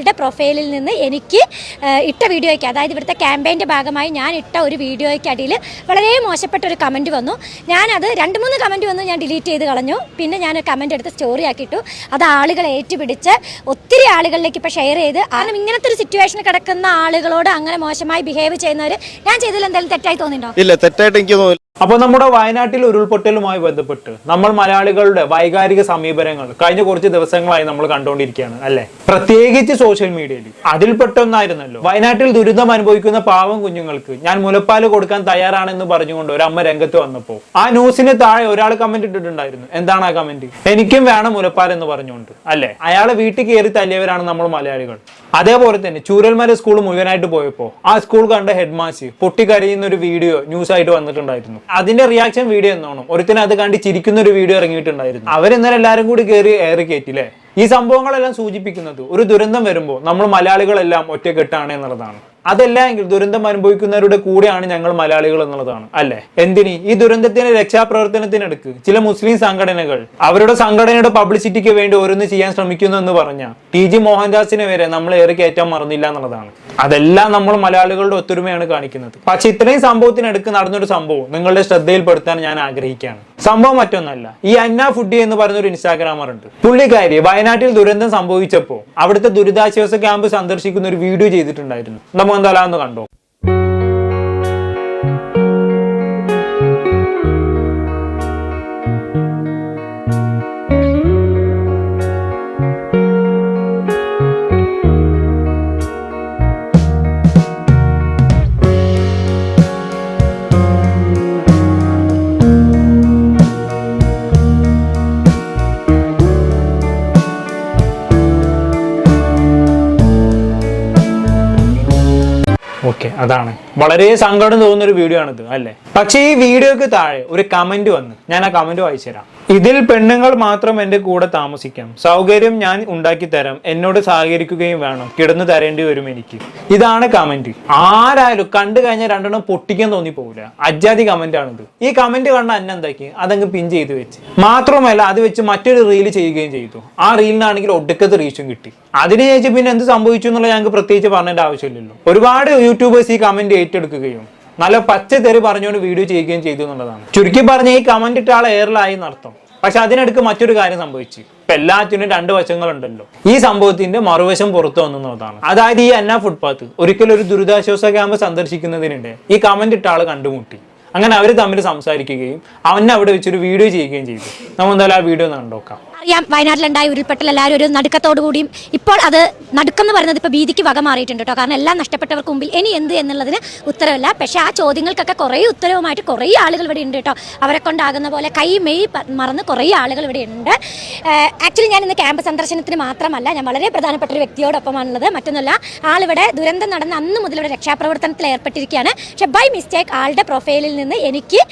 യുടെ പ്രൊഫൈലിൽ നിന്ന് എനിക്ക് ഇട്ട വീഡിയോയ്ക്ക് അതായത് ഇവിടുത്തെ ക്യാമ്പയിന്റെ ഭാഗമായി ഞാൻ ഇട്ട ഒരു വീഡിയോയ്ക്ക് അടിയിൽ വളരെ മോശപ്പെട്ട ഒരു കമന്റ് വന്നു. ഞാനത് രണ്ട് മൂന്ന് കമന്റ് വന്നു ഞാൻ ഡിലീറ്റ് ചെയ്ത് കളഞ്ഞു. പിന്നെ ഞാൻ കമന്റ് എടുത്ത് സ്റ്റോറി ആക്കിയിട്ടു. അത് ആളുകൾ ഏറ്റുപിടിച്ച് ഒത്തിരി ആളുകളിലേക്ക് ഇപ്പോൾ ഷെയർ ചെയ്ത്. കാരണം ഇങ്ങനത്തെ ഒരു സിറ്റുവേഷനിൽ കിടക്കുന്ന ആളുകളോട് അങ്ങനെ മോശമായി ബിഹേവ് ചെയ്യുന്നവർ ഞാൻ ചെയ്തതിൽ എന്തെങ്കിലും തെറ്റായി തോന്നിയിട്ടുണ്ടോ? ഇല്ല തെറ്റായിട്ട് എനിക്ക് തോന്നുന്നു അപ്പോൾ നമ്മുടെ വയനാട്ടിൽ ഉരുൾപൊട്ടലുമായി ബന്ധപ്പെട്ട് നമ്മൾ മലയാളികളുടെ വൈകാരിക സമീപനങ്ങൾ കഴിഞ്ഞ കുറച്ച് ദിവസങ്ങളായി നമ്മൾ കണ്ടുകൊണ്ടിരിക്കുകയാണ് അല്ലെ? പ്രത്യേകിച്ച് സോഷ്യൽ മീഡിയയിൽ അതിൽപ്പെട്ടൊന്നായിരുന്നല്ലോ വയനാട്ടിൽ ദുരിതം അനുഭവിക്കുന്ന പാവം കുഞ്ഞുങ്ങൾക്ക് ഞാൻ മുലപ്പാൽ കൊടുക്കാൻ തയ്യാറാണെന്ന് പറഞ്ഞുകൊണ്ട് ഒരു അമ്മ രംഗത്ത് വന്നപ്പോൾ ആ ന്യൂസിന് താഴെ ഒരാൾ കമന്റ് ഇട്ടിട്ടുണ്ടായിരുന്നു. എന്താണ് ആ കമന്റ് എനിക്കും വേണം മുലപ്പാൽ എന്ന് പറഞ്ഞുകൊണ്ട് അല്ലെ? അയാളെ വീട്ടിൽ കയറി തല്ലിയവരാണ് നമ്മൾ മലയാളികൾ. അതേപോലെ തന്നെ ചൂരൽമല സ്കൂൾ മുഴുവനായിട്ട് പോയപ്പോൾ ആ സ്കൂൾ കണ്ട ഹെഡ് മാഷ് പൊട്ടിക്കരയുന്ന ഒരു വീഡിയോ ന്യൂസ് ആയിട്ട് വന്നിട്ടുണ്ടായിരുന്നു. അതിന്റെ റിയാക്ഷൻ വീഡിയോ എന്നോണം ഒരുത്തിന് അത് കണ്ട് ചിരിക്കുന്ന ഒരു വീഡിയോ ഇറങ്ങിയിട്ടുണ്ടായിരുന്നു. അവരിന്നലെ എല്ലാവരും കൂടി കയറി ഏറി കയറ്റില്ലേ ഈ സംഭവങ്ങളെല്ലാം സൂചിപ്പിക്കുന്നത് ഒരു ദുരന്തം വരുമ്പോൾ നമ്മൾ മലയാളികളെല്ലാം ഒറ്റക്കെട്ടാണ് എന്നുള്ളതാണ്. അതല്ല എങ്കിൽ ദുരന്തം അനുഭവിക്കുന്നവരുടെ കൂടെയാണ് ഞങ്ങൾ മലയാളികൾ എന്നുള്ളതാണ് അല്ലെ? എന്തിന്? ഈ ദുരന്തത്തിന് രക്ഷാപ്രവർത്തനത്തിനടുക്ക് ചില മുസ്ലിം സംഘടനകൾ അവരുടെ സംഘടനയുടെ പബ്ലിസിറ്റിക്ക് വേണ്ടി ഓരോന്ന് ചെയ്യാൻ ശ്രമിക്കുന്നു എന്ന് പറഞ്ഞ ടി ജി മോഹൻദാസിനെ വരെ നമ്മൾ ഏറെ കയറ്റാൻ മറന്നില്ല എന്നുള്ളതാണ്. അതെല്ലാം നമ്മൾ മലയാളികളുടെ ഒത്തൊരുമയാണ് കാണിക്കുന്നത്. പക്ഷെ ഇത്രയും സംഭവത്തിനടുക്ക് നടന്നൊരു സംഭവം നിങ്ങളുടെ ശ്രദ്ധയിൽപ്പെടുത്താൻ ഞാൻ ആഗ്രഹിക്കുകയാണ്. സംഭവം മറ്റൊന്നല്ല. ഈ അന്ന ഫുഡി എന്ന് പറയുന്ന ഒരു ഇൻസ്റ്റാഗ്രാമർ ഉണ്ട്. പുള്ളിക്കാരി വയനാട്ടിൽ ദുരന്തം സംഭവിച്ചപ്പോൾ അവിടുത്തെ ദുരിതാശ്വാസ ക്യാമ്പ് സന്ദർശിക്കുന്ന ഒരു വീഡിയോ ചെയ്തിട്ടുണ്ടായിരുന്നു. നമുക്ക് എന്തായാലും കണ്ടോ ഓക്കെ അതാണ്. വളരെ സങ്കടം തോന്നുന്ന ഒരു വീഡിയോ ആണിത് അല്ലേ? പക്ഷേ ഈ വീഡിയോക്ക് താഴെ ഒരു കമന്റ് വന്ന് ഞാൻ ആ കമന്റ് വായിച്ചു തരാം ഇതിൽ പെണ്ണുങ്ങൾ മാത്രം എന്റെ കൂടെ താമസിക്കാം. സൗകര്യം ഞാൻ ഉണ്ടാക്കി തരാം എന്നോട് സഹകരിക്കുകയും വേണം. കിടന്നു തരേണ്ടി വരും എനിക്ക്. ഇതാണ് കമന്റ് ആരായാലും കണ്ടു കഴിഞ്ഞാൽ രണ്ടെണ്ണം പൊട്ടിക്കാൻ തോന്നി പോകില്ല അജാതി കമന്റ് ആണിത്. ഈ കമന്റ് കണ്ട അന്ന എന്താക്കി? അതങ്ങ് പിൻ ചെയ്ത് വെച്ച്. മാത്രമല്ല അത് വെച്ച് മറ്റൊരു റീൽ ചെയ്യുകയും ചെയ്തു. ആ റീലിനാണെങ്കിൽ ഒടുക്കത്തെ റീച്ചും കിട്ടി. അതിന് ശേഷം പിന്നെ എന്ത് സംഭവിച്ചു എന്നുള്ള ഞങ്ങൾക്ക് പ്രത്യേകിച്ച് പറഞ്ഞേണ്ട ആവശ്യമില്ലല്ലോ. ഒരുപാട് യൂട്യൂബേഴ്സ് ഈ കമന്റ് ഏറ്റെടുക്കുകയും. നല്ല പച്ച തെറി പറഞ്ഞുകൊണ്ട് വീഡിയോ ചെയ്യുകയും ചെയ്തു എന്നുള്ളതാണ്. ചുരുക്കി പറഞ്ഞ ഈ കമന്റ് ഇട്ട ആൾ എയറിലായി എന്നർത്ഥം. പക്ഷെ അതിനടുക്ക് മറ്റൊരു കാര്യം സംഭവിച്ചു. ഇപ്പൊ എല്ലാത്തിനും രണ്ട് വശങ്ങളുണ്ടല്ലോ. ഈ സംഭവത്തിന്റെ മറുവശം പുറത്തു വന്നു എന്നുള്ളതാണ്. അതായത് ഈ അന്ന ഫുട്പാത്ത് ഒരിക്കലും ഒരു ദുരിതാശ്വാസ ക്യാമ്പ് സന്ദർശിക്കുന്നതിനിടെ ഈ കമന്റ് ഇട്ട ആൾ കണ്ടുമുട്ടി. അങ്ങനെ അവർ തമ്മിൽ സംസാരിക്കുകയും അവനെ അവിടെ വെച്ചൊരു വീഡിയോ ചെയ്യുകയും ചെയ്തു. നമ്മൾ എന്തായാലും ആ വീഡിയോ ഒന്ന് കണ്ടോക്കാം. അറിയാം. വയനാട്ടിലുണ്ടായ ഉരുൾപൊട്ടൽ എല്ലാവരും ഒരു നടുക്കത്തോടു കൂടിയും ഇപ്പോൾ അത് നടുക്കം എന്ന് പറയുന്നത് ഇപ്പോൾ ഭീതിക്ക് വക മാറിയിട്ടുണ്ട് കേട്ടോ. കാരണം എല്ലാം നഷ്ടപ്പെട്ടവർക്ക് മുമ്പിൽ ഇനി എന്ത് എന്നുള്ളതിന് ഉത്തരവില്ല. പക്ഷേ ആ ചോദ്യങ്ങൾക്കൊക്കെ കുറേ ഉത്തരവുമായിട്ട് കുറേ ആളുകൾ ഇവിടെ ഉണ്ട് കേട്ടോ. അവരെ കൊണ്ടാകുന്ന പോലെ കൈ മെയ് മറന്ന് കുറേ ആളുകൾ ഇവിടെ ഉണ്ട്. ആക്ച്വലി ഞാൻ ഇന്ന് ക്യാമ്പ് സന്ദർശനത്തിന് മാത്രമല്ല ഞാൻ വളരെ പ്രധാനപ്പെട്ട ഒരു വ്യക്തിയോടൊപ്പമാണുള്ളത്. മറ്റൊന്നുമല്ല ആളിവിടെ ദുരന്തം നടന്ന അന്ന് മുതൽ ഇവിടെ രക്ഷാപ്രവർത്തനത്തിൽ ഏർപ്പെട്ടിരിക്കുകയാണ്. പക്ഷേ ബൈ മിസ്റ്റേക്ക് ആളുടെ പ്രൊഫൈലിൽ നിന്ന് എനിക്ക്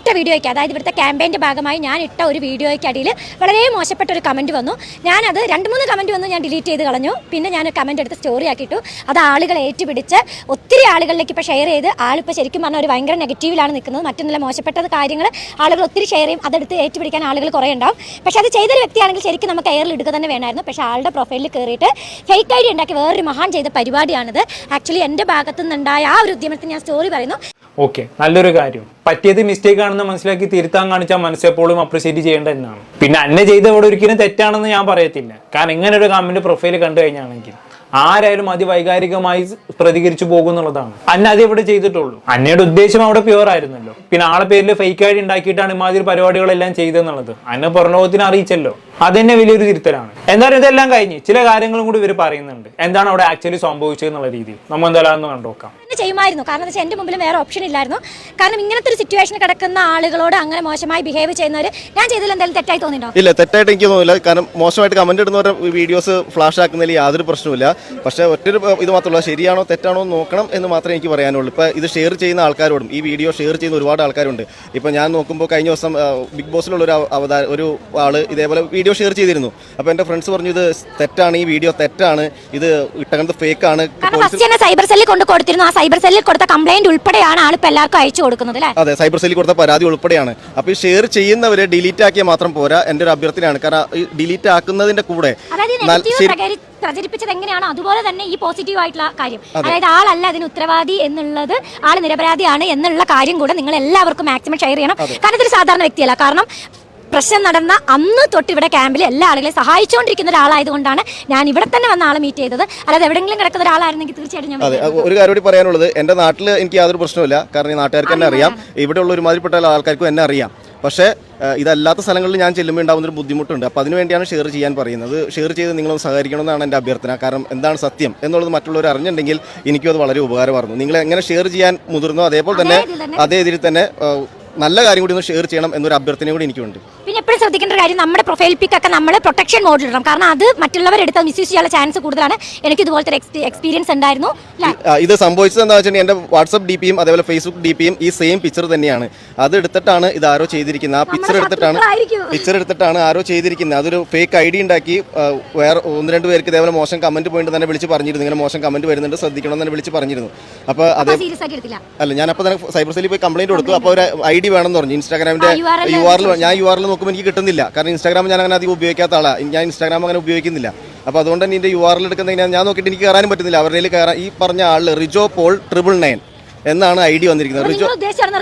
ഇട്ട വീഡിയോയ്ക്ക് അതായത് ഇവിടുത്തെ ക്യാമ്പയിന്റെ ഭാഗമായി ഞാൻ ഇട്ട ഒരു വീഡിയോയ്ക്ക് അടിയിൽ വളരെ മോശപ്പെട്ട ഒരു കമന്റ് വന്നു. ഞാനത് രണ്ട് മൂന്ന് കമന്റ് വന്നു ഞാൻ ഡിലീറ്റ് ചെയ്ത് കളഞ്ഞു. പിന്നെ ഞാൻ കമന്റ് എടുത്ത് സ്റ്റോറി ആക്കിയിട്ടു. അത് ആളുകൾ ഏറ്റുപിടിച്ച് ഒത്തിരി ആളുകളിലേക്ക് ഇപ്പോൾ ഷെയർ ചെയ്ത് ആളിപ്പോൾ ശരിക്കും പറഞ്ഞാൽ ഒരു ഭയങ്കര നെഗറ്റീവിലാണ് നിൽക്കുന്നത് മറ്റൊന്നുമില്ല മോശപ്പെട്ടത് കാര്യങ്ങൾ ആളുകൾ ഒത്തിരി ഷെയർ ചെയ്യും. അതെടുത്ത് ഏറ്റുപിടിക്കാൻ ആളുകൾ കുറേ ഉണ്ടാവും. പക്ഷേ അത് ചെയ്തൊരു വ്യക്തിയാണെങ്കിൽ ശരിക്കും നമുക്ക് എയറിൽ ഇടുക തന്നെ വേണമായിരുന്നു പക്ഷേ ആളുടെ പ്രൊഫൈലിൽ കയറിയിട്ട് ഫേക്ക് ഐ ഡി ഉണ്ടാക്കി വേറൊരു മഹാൻ ചെയ്ത പരിപാടിയാണിത്. ആക്ച്വലി എന്റെ ഭാഗത്തു നിന്നുണ്ടായ ആ ഒരു ഉദ്യമത്തിന് ഞാൻ സ്റ്റോറി പറയുന്നു. ഓക്കെ നല്ലൊരു കാര്യം. പറ്റിയത് മിസ്റ്റേക്ക് ആണെന്ന് മനസ്സിലാക്കി തിരുത്താൻ കാണിച്ചാൽ മനസ്സെപ്പോഴും അപ്രിഷിയേറ്റ് ചെയ്യേണ്ട എന്നാണ് പിന്നെ അന്നെ ചെയ്ത ഇവിടെ ഒരിക്കലും തെറ്റാണെന്ന് ഞാൻ പറയത്തില്ല. കാരണം ഇങ്ങനെ ഒരു കമന്റ് പ്രൊഫൈൽ കണ്ടു കഴിഞ്ഞാണെങ്കിൽ ആരായാലും അതിവൈകാരികമായി പ്രതികരിച്ചു പോകും എന്നുള്ളതാണ്. അന്ന അത് ചെയ്തിട്ടുള്ളൂ. അന്നയുടെ ഉദ്ദേശം അവിടെ പ്യുവർ ആയിരുന്നല്ലോ. പിന്നെ ആളെ പേരിൽ ഫേക്ക് ആയിട്ട് ഉണ്ടാക്കിയിട്ടാണ് ഇമാതിരി പരിപാടികളെല്ലാം ചെയ്തെന്നുള്ളത്. അന്ന പുറലോകത്തിന് അറിയിച്ചല്ലോ. അതെന്നെ വലിയൊരു തിരുത്തലാണ്. എന്തായാലും ഇതെല്ലാം കഴിഞ്ഞ് ചില കാര്യങ്ങളും കൂടി ഇവർ പറയുന്നുണ്ട്. എന്താണ് അവിടെ ആക്ച്വലി സംഭവിച്ചത് എന്നുള്ള രീതിയിൽ. നമ്മൾ എന്തായാലും ഒന്ന് കണ്ടുനോക്കാം ചെയ്യുമായിരുന്നു. കാരണം വെച്ചാൽ എന്റെ മുമ്പിൽ വേറെ ഓപ്ഷൻ ഇല്ലായിരുന്നു. കാരണം ഇങ്ങനത്തെ ഒരു സിറ്റുവേഷൻ കിടക്കുന്ന ആളുകളോട് അങ്ങനെ മോശമായി ബിഹേവ് ചെയ്യുന്നവർ ഞാൻ ചെയ്തതിൽ എന്തെങ്കിലും തെറ്റായി തോന്നിയിട്ടുണ്ടോ? ഇല്ല തെറ്റായിട്ട് എനിക്ക് തോന്നില്ല. കാരണം മോശമായിട്ട് കമന്റ് ഇടുന്നവരുടെ വീഡിയോസ് ഫ്ലാഷ് ആക്കുന്നതിൽ യാതൊരു പ്രശ്നമില്ല പക്ഷേ ഒറ്റൊരു ഇത് മാത്രമല്ല ശരിയാണോ തെറ്റാണോ നോക്കണം എന്ന് മാത്രമേ എനിക്ക് പറയാനുള്ളൂ. ഇപ്പോൾ ഇത് ഷെയർ ചെയ്യുന്ന ആൾക്കാരോടും ഈ വീഡിയോ ഷെയർ ചെയ്യുന്ന ഒരുപാട് ആൾക്കാരുണ്ട്. ഇപ്പോൾ ഞാൻ നോക്കുമ്പോൾ കഴിഞ്ഞ ദിവസം ബിഗ് ബോസിലുള്ള ഒരു അവതാര ഒരു ആൾ ഇതേപോലെ വീഡിയോ ഷെയർ ചെയ്തിരുന്നു. അപ്പോൾ എന്റെ ഫ്രണ്ട്സ് പറഞ്ഞു ഇത് തെറ്റാണ് ഈ വീഡിയോ തെറ്റാണ്. ഇത് ഇട്ടകത്ത് ഫേക്ക് ആണ്. കാരണം ഫസ്റ്റ് തന്നെ സൈബർ സെല്ലിൽ കൊണ്ട് കൊടുത്തിരുന്നു. ആ സൈബർ സെല്ലിൽ കൊടുത്ത കംപ്ലൈന്റ് ഉൾപ്പെടെയാണ് ആളിപ്പോൾ എല്ലാവർക്കും അയച്ചു കൊടുക്കുന്നത് അല്ലേ? അതെ സൈബർ സെല്ലിൽ കൊടുത്ത പരാതി ഉൾപ്പെടെയാണ്. അപ്പോൾ ഈ ഷെയർ ചെയ്യുന്നവരെ ഡിലീറ്റ് ആക്കിയാൽ മാത്രം പോരാ എന്റെ ഒരു അഭ്യർത്ഥനയാണ്. കാരണം ഈ ഡിലീറ്റ് ആക്കുന്നതിന്റെ കൂടെ അതായത് നെഗറ്റീവ് ശരി- പ്രചരിപ്പിച്ചത് എങ്ങനെയാണോ അതുപോലെ തന്നെ ഈ പോസിറ്റീവ് ആയിട്ടുള്ള കാര്യം. അതായത് ആളല്ല അതിന് ഉത്തരവാദി എന്നുള്ളത് ആൾ നിരപരാധിയാണ് എന്നുള്ള കാര്യം കൂടെ നിങ്ങൾ എല്ലാവർക്കും മാക്സിമം ഷെയർ ചെയ്യണം കാരണം ഇതൊരു സാധാരണ വ്യക്തിയല്ല. കാരണം പ്രശ്നം നടന്ന അന്ന് തൊട്ട് ഇവിടെ ക്യാമ്പിൽ എല്ലാ ആളുകളെയും സഹായിച്ചുകൊണ്ടിരിക്കുന്ന ഒരാളായതുകൊണ്ടാണ് ഞാൻ ഇവിടെ തന്നെ വന്ന ആളെ മീറ്റ് ചെയ്തത്. അല്ലാതെ എവിടെയെങ്കിലും കിടക്കുന്ന ഒരാളായിരുന്നെങ്കിൽ തീർച്ചയായിട്ടും ഞാൻ അതെ ഒരു കാര്യം കൂടി പറയാനുള്ളത്. എന്റെ നാട്ടിൽ എനിക്ക് യാതൊരു പ്രശ്നമില്ല കാരണം ഈ നാട്ടുകാർക്ക് തന്നെ അറിയാം. ഇവിടെയുള്ള ഒരുമാതിരിപ്പെട്ട ആൾക്കാർക്കും എന്നെ അറിയാം. പക്ഷേ ഇതല്ലാത്ത സ്ഥലങ്ങളിൽ ഞാൻ ചെല്ലുമ്പോൾ ഉണ്ടാകുന്ന ഒരു ബുദ്ധിമുട്ടുണ്ട്. അപ്പോൾ അതിനുവേണ്ടിയാണ് ഷെയർ ചെയ്യാൻ പറയുന്നത്. ഷെയർ ചെയ്ത് നിങ്ങളൊന്ന് സഹകരിക്കണമെന്നാണ് എന്റെ അഭ്യർത്ഥന. കാരണം എന്താണ് സത്യം എന്നുള്ളത് മറ്റുള്ളവർ അറിഞ്ഞിട്ടുണ്ടെങ്കിൽ എനിക്കും അത് വളരെ ഉപകാരമായിരുന്നു. നിങ്ങൾ എങ്ങനെ ഷെയർ ചെയ്യാൻ മുതിർന്നോ അതേപോലെ തന്നെ അതേ ഇതിൽ തന്നെ. നല്ല കാര്യം കൂടി ഒന്ന് ഷെയർ ചെയ്യണം എന്നൊരു അഭ്യർത്ഥന കൂടി എനിക്കുണ്ട്. പിന്നെ എപ്പോഴും ശ്രദ്ധിക്കേണ്ട ഒരു കാര്യം നമ്മുടെ പ്രൊഫൈൽ പിക്ക് ഒക്കെ നമ്മൾ പ്രൊട്ടക്ഷൻ മോഡിൽ ഇടണം. കാരണം അത് മറ്റുള്ളവരെടുത്ത് മിസ്യൂസ് ചെയ്യാനുള്ള ചാൻസ് കൂടുതലാണ്. എനിക്ക് ഇതുപോലത്തെ എക്സ്പീരിയൻസ് ഉണ്ടായിരുന്നു. ഇത് സംഭവിച്ചത് എന്താ വെച്ചിട്ടുണ്ടെങ്കിൽ എന്റെ വാട്സപ്പ് ഡി പിയും അതേപോലെ ഫേസ്ബുക്ക് ഡി പിയും ഈ സെയിം പിക്ചർ തന്നെയാണ്. അത് എടുത്തിട്ടാണ് ഇത് ആരോ ചെയ്തിരിക്കുന്നത്. ആ പിക്ചർ എടുത്തിട്ടാണ് പിക്ചർ എടുത്തിട്ടാണ് ആരോ ചെയ്തിരിക്കുന്നത്. അതൊരു ഫേക്ക് ഐ ഡി ഉണ്ടാക്കി വേറെ ഒന്ന് രണ്ട് പേർക്ക് ഇതേപോലെ മോശം കമന്റ് പോയിട്ട് തന്നെ വിളിച്ച് പറഞ്ഞിരുന്നു. ഇങ്ങനെ മോശം കമന്റ് വരുന്നുണ്ട് ശ്രദ്ധിക്കണം എന്ന് തന്നെ വിളിച്ച് പറഞ്ഞിരുന്നു. അപ്പോൾ അതേ അല്ല ഞാൻ അപ്പോൾ തന്നെ സൈബർ സെല്ലിൽ പോയി കംപ്ലൈന്റ് കൊടുത്തു. അപ്പോൾ ഒരു ഐ ഡി വേണമെന്ന് പറഞ്ഞു. ഇൻസ്റ്റാഗ്രാമിന്റെ യു ആറിൽ ഞാൻ യു ആറിൽ നോക്കുമ്പോൾ എനിക്ക് കിട്ടുന്നില്ല. കാരണം ഇൻസ്റ്റാഗ്രാം ഞാൻ അങ്ങനെ അധികം ഉപയോഗിക്കാത്ത ആളാണ് ഞാൻ ഇൻസ്റ്റാഗ്രാം അങ്ങനെ ഉപയോഗിക്കുന്നില്ല. അപ്പോൾ അതുകൊണ്ട് തന്നെ എന്റെ യു ആറിൽ എടുക്കുന്ന ഞാൻ നോക്കിയിട്ട് എനിക്ക് കയറാനും പറ്റുന്നില്ല. അവരുടെ കയറാൻ ഈ പറഞ്ഞ ആൾ റിജോ പോൾ ട്രിപ്പിൾ നയൻ. എന്നാണ് ഐ ഡി വന്നിരിക്കുന്നത്. റിജോ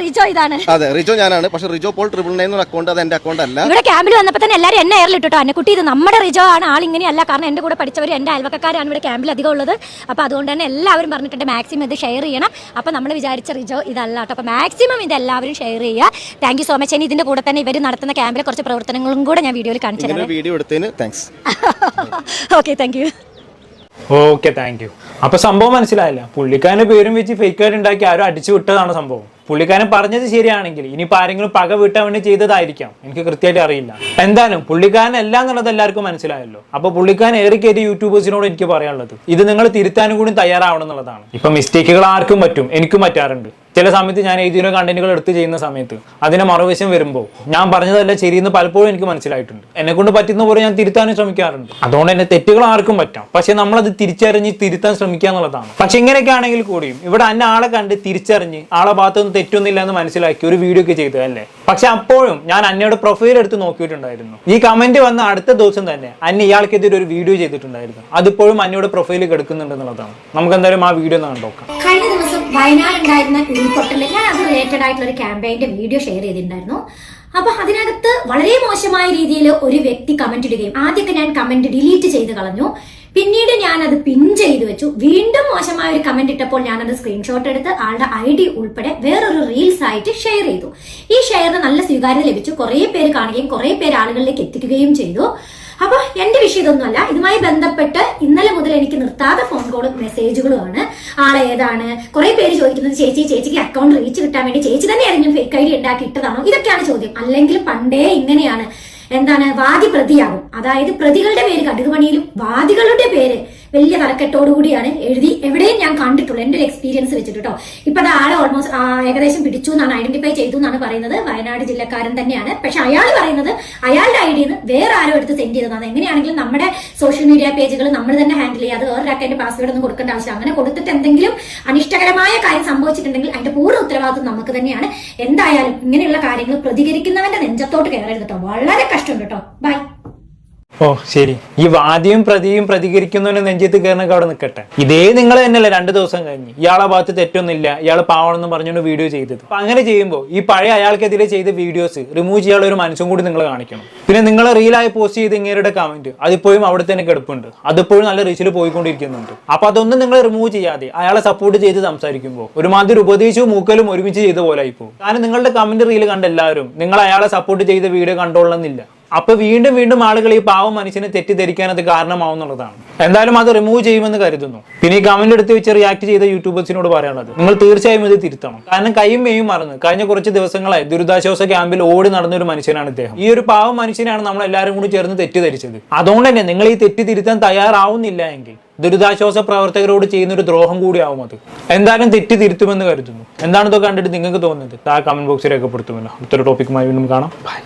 റിജോ ഇതാണ്. അതെ റിജോ ഞാനാണ്. പക്ഷെ റിജോ പോൾ ട്രിപ്പിൾ നയൻ എന്നൊരു അക്കൗണ്ട് അത് എന്റെ അക്കൗണ്ട് അല്ല. ഇവിടെ ക്യാമ്പിൽ വന്നപ്പോൾ തന്നെ എല്ലാവരും എന്നെ എയറിൽ ഇട്ടോ അന്നക്കുട്ടി ഇത് നമ്മുടെ റിജോ ആണ് ആൾ ഇങ്ങനെയല്ല കാരണം എന്റെ കൂടെ പഠിച്ചവർ എന്റെ അയൽവക്കക്കാരാണ് ഇവിടെ ക്യാമ്പിൽ അധികം ഉള്ളത്. അപ്പോൾ അതുകൊണ്ട് തന്നെ എല്ലാവരും പറഞ്ഞിട്ടുണ്ട് മാക്സിമം ഇത് ഷെയർ ചെയ്യണം. അപ്പോൾ നമ്മൾ വിചാരിച്ച റിജോ ഇതല്ല കേട്ടോ. അപ്പോൾ മാക്സിമം ഇത് എല്ലാവരും ഷെയർ ചെയ്യുക. താങ്ക് യു സോ മച്ച് ഇനി ഇതിന്റെ കൂടെ തന്നെ ഇവർ നടത്തുന്ന ക്യാമ്പിലെ കുറച്ച് പ്രവർത്തനങ്ങളും കൂടെ ഞാൻ വീഡിയോയിൽ കാണിച്ചു തരാം. വീഡിയോ എടുത്തതിന് thanks okay thank you okay thank you അപ്പൊ സംഭവം മനസ്സിലായില്ല. പുള്ളിക്കാരന്റെ പേരും വെച്ച് ഫേക്ക് ആയിട്ട് ഉണ്ടാക്കി ആരും അടിച്ചു വിട്ടതാണ് സംഭവം. പുള്ളിക്കാരൻ പറഞ്ഞത് ശരിയാണെങ്കിൽ ഇനിയിപ്പോൾ ആരെങ്കിലും പക വീട്ടാൻ വേണ്ടി ചെയ്തതായിരിക്കാം. എനിക്ക് കൃത്യമായിട്ട് അറിയില്ല. എന്തായാലും പുള്ളിക്കാരൻ അല്ല എന്നുള്ളത് എല്ലാവർക്കും മനസ്സിലായല്ലോ. അപ്പൊ പുള്ളിക്കാരൻ ഏറി കയറി യൂട്യൂബേഴ്സിനോട് എനിക്ക് പറയാനുള്ളത് ഇത് നിങ്ങൾ തിരുത്താനും കൂടി തയ്യാറാവണം എന്നുള്ളതാണ്. ഇപ്പൊ മിസ്റ്റേക്കുകൾ ആർക്കും പറ്റും എനിക്കും പറ്റാറുണ്ട്. ചില സമയത്ത് ഞാൻ ഏതിനോ കണ്ടന്റുകൾ എടുത്ത് ചെയ്യുന്ന സമയത്ത് അതിനെ മറുവശം വരുമ്പോൾ ഞാൻ പറഞ്ഞതല്ല ശരിയെന്ന് പലപ്പോഴും എനിക്ക് മനസ്സിലായിട്ടുണ്ട്. എന്നെ കൊണ്ട് പറ്റുന്ന പോലെ ഞാൻ തിരുത്താനും ശ്രമിക്കാറുണ്ട്. അതുകൊണ്ട് തന്നെ തെറ്റുകൾ ആർക്കും പറ്റാം. പക്ഷെ അത് തിരിച്ചറിഞ്ഞ് തിരുത്താൻ ശ്രമിക്കുക എന്നുള്ളതാണ്. പക്ഷെ ഇങ്ങനെയൊക്കെ ആണെങ്കിൽ കൂടിയും ഇവിടെ അന്നെ ആളെ കണ്ട് തിരിച്ചറിഞ്ഞ് ആളെ ഭാഗത്തൊന്നും തെറ്റൊന്നുമില്ല എന്ന് മനസ്സിലാക്കി ഒരു വീഡിയോ ഒക്കെ ചെയ്തു അല്ലേ? പക്ഷെ അപ്പോഴും ഞാൻ അന്നയുടെ പ്രൊഫൈൽ എടുത്ത് നോക്കിയിട്ടുണ്ടായിരുന്നു. ഈ കമന്റ് വന്ന അടുത്ത ദിവസം തന്നെ അന്ന ഇയാൾക്കെതിരെ ഒരു വീഡിയോ ചെയ്തിട്ടുണ്ടായിരുന്നു. അതിപ്പോഴും അന്നയുടെ പ്രൊഫൈൽ കിടക്കുന്നുണ്ട് എന്നുള്ളതാണ് നമുക്ക് എന്തായാലും ആ വീഡിയോ കണ്ടോക്കാം കഴിഞ്ഞ ദിവസം വയനാട് ഉണ്ടായിരുന്ന ഉരുൾപൊട്ടലിൽ ഞാൻ അത് റിലേറ്റഡ് ആയിട്ടുള്ള ഒരു ക്യാമ്പയിന്റെ വീഡിയോ ഷെയർ ചെയ്തിട്ടുണ്ടായിരുന്നു. അപ്പൊ അതിനകത്ത് വളരെ മോശമായ രീതിയിൽ ഒരു വ്യക്തി കമന്റ് ഇടുകയും ആദ്യമൊക്കെ ഞാൻ കമന്റ് ഡിലീറ്റ് ചെയ്ത് കളഞ്ഞു. പിന്നീട് ഞാൻ അത് പിൻ ചെയ്തു വെച്ചു. വീണ്ടും മോശമായ ഒരു കമന്റ് ഇട്ടപ്പോൾ അത് സ്ക്രീൻഷോട്ട് എടുത്ത് ആളുടെ ഐ ഡി ഉൾപ്പെടെ വേറൊരു റീൽസ് ആയിട്ട് ഷെയർ ചെയ്തു. ഈ ഷെയറിന് നല്ല സ്വീകാര്യത ലഭിച്ചു. കുറെ പേര് കാണുകയും കുറെ പേര് ആളുകളിലേക്ക് എത്തിക്കുകയും ചെയ്തു. അപ്പൊ എന്റെ വിഷയം ഇതൊന്നുമല്ല. ഇതുമായി ബന്ധപ്പെട്ട് ഇന്നലെ മുതൽ എനിക്ക് നിർത്താതെ ഫോൺ കോളും മെസ്സേജുകളുമാണ് ഏതാണ്? കുറെ പേര് ചോദിക്കുന്നത് ചേച്ചി ചേച്ചിക്ക് അക്കൗണ്ട് റീച്ച് കിട്ടാൻ വേണ്ടി ചേച്ചി തന്നെ ഏതെങ്കിലും ഫേക്ക് ഐ ഡി ഉണ്ടാക്കി ഇട്ടതാണോ ഇതൊക്കെയാണ് ചോദ്യം. അല്ലെങ്കിൽ പണ്ടേ ഇങ്ങനെയാണ്. എന്താണ്? വാദി പ്രതിയാകും അതായത് പ്രതികളുടെ പേര് കടുകുമണിയിലും വാദികളുടെ പേര് വലിയ തലക്കെട്ടോടുകൂടിയാണ് എഴുതി എവിടെയും ഞാൻ കണ്ടിട്ടുള്ളൂ. എന്റെ ഒരു എക്സ്പീരിയൻസ് വെച്ചിട്ട് കേട്ടോ ഇപ്പൊ അത് ആളെ ഓൾമോസ്റ്റ് ഏകദേശം പിടിച്ചു എന്നാണ് ഐഡന്റിഫൈ ചെയ്തു എന്നാണ് പറയുന്നത്. വയനാട് ജില്ലക്കാരൻ തന്നെയാണ്. പക്ഷെ അയാൾ പറയുന്നത് അയാളുടെ ഐ ഡിന്ന് വേറെ ആരോ എടുത്ത് സെൻഡ് ചെയ്തതാണ്. എങ്ങനെയാണെങ്കിലും നമ്മുടെ സോഷ്യൽ മീഡിയ പേജുകൾ നമ്മൾ തന്നെ ഹാൻഡിൽ ചെയ്യാതെ വേറൊരാൾക്ക് അതിന്റെ പാസ്വേഡ് ഒന്നും കൊടുക്കേണ്ട ആവശ്യം അങ്ങനെ കൊടുത്തിട്ട് എന്തെങ്കിലും അനിഷ്ടകരമായ കാര്യം സംഭവിച്ചിട്ടുണ്ടെങ്കിൽ അതിന്റെ പൂർണ ഉത്തരവാദിത്വം നമുക്ക് തന്നെയാണ്. എന്തായാലും ഇങ്ങനെയുള്ള കാര്യങ്ങൾ പ്രതികരിക്കുന്നവന്റെ നെഞ്ചത്തോട്ട് കയറരുത് കേട്ടോ വളരെ കഷ്ടമുണ്ട് കേട്ടോ ബൈ ഓ ശരി. ഈ വാദിയും പ്രതിയും പ്രതികരിക്കുന്നവന് നെഞ്ചത്ത് കയറുന്ന അവിടെ നിൽക്കട്ടെ. ഇതേ നിങ്ങൾ തന്നെയല്ലേ രണ്ട് ദിവസം കഴിഞ്ഞ്. ഇയാളെ ഭാഗത്ത് തെറ്റൊന്നുമില്ല. ഇയാൾ പാവണമെന്ന് പറഞ്ഞുകൊണ്ട് വീഡിയോ ചെയ്തത്. അപ്പൊ അങ്ങനെ ചെയ്യുമ്പോൾ ഈ പഴയ അയാൾക്കെതിരെ ചെയ്ത വീഡിയോസ് റിമൂവ് ചെയ്യാനുള്ള ഒരു മനസ്സും കൂടി നിങ്ങൾ കാണിക്കണം. പിന്നെ നിങ്ങൾ റീലായി പോസ്റ്റ് ചെയ്ത് ഇങ്ങേരുടെ കമന്റ് അതിപ്പോഴും അവിടെ തന്നെ കിടപ്പുണ്ട്. അതിപ്പോഴും നല്ല റീച്ചിൽ പോയിക്കൊണ്ടിരിക്കുന്നുണ്ട്. അപ്പൊ അതൊന്നും നിങ്ങൾ റിമൂവ് ചെയ്യാതെ അയാളെ സപ്പോർട്ട് ചെയ്ത് സംസാരിക്കുമ്പോൾ ഒരുമാതിരി ഉപദേശവും മൂക്കലും ഒരുമിച്ച് ചെയ്ത പോലെ ആയിപ്പോ കാരണം നിങ്ങളുടെ കമന്റ് റീൽ കണ്ട എല്ലാവരും നിങ്ങൾ അയാളെ സപ്പോർട്ട് ചെയ്ത വീഡിയോ കണ്ടോളണമെന്നില്ല അപ്പൊ വീണ്ടും വീണ്ടും ആളുകൾ ഈ പാവം മനുഷ്യനെ തെറ്റിദ്ധരിക്കാൻ അത് കാരണമാവുന്നുള്ളതാണ്. എന്തായാലും അത് റിമൂവ് ചെയ്യുമെന്ന് കരുതുന്നു. പിന്നെ ഈ കമന്റ് എടുത്ത് വെച്ച് റിയാക്ട് ചെയ്ത യൂട്യൂബേഴ്സിനോട് പറയാനുള്ളത് നിങ്ങൾ തീർച്ചയായും ഇത് തിരുത്തണം. കാരണം കൈയും മെയ്യും മറന്ന് കഴിഞ്ഞ കുറച്ച് ദിവസങ്ങളായി ദുരിതാശ്വാസ ക്യാമ്പിൽ ഓടി നടന്ന ഒരു മനുഷ്യനാണ് ഇദ്ദേഹം. ഈ ഒരു പാവം മനുഷ്യനാണ് നമ്മൾ എല്ലാവരും കൂടി ചേർന്ന് തെറ്റിദ്ധരിച്ചത്. അതുകൊണ്ട് തന്നെ നിങ്ങൾ ഈ തെറ്റി തിരുത്താൻ തയ്യാറാവുന്നില്ല എങ്കിൽ ദുരിതാശ്വാസ പ്രവർത്തകരോട് ചെയ്യുന്ന ഒരു ദ്രോഹം കൂടിയാവും അത്. എന്തായാലും തെറ്റി തിരുത്തുമെന്ന് കരുതുന്നു. എന്താണിതൊക്കെ കണ്ടിട്ട് നിങ്ങൾക്ക് തോന്നുന്നത്? ആ കമന്റ് ബോക്സിൽ രേഖപ്പെടുത്തുമല്ലോ. അടുത്തൊരു ടോപ്പിക്കുമായി വീണ്ടും കാണാം. ബൈ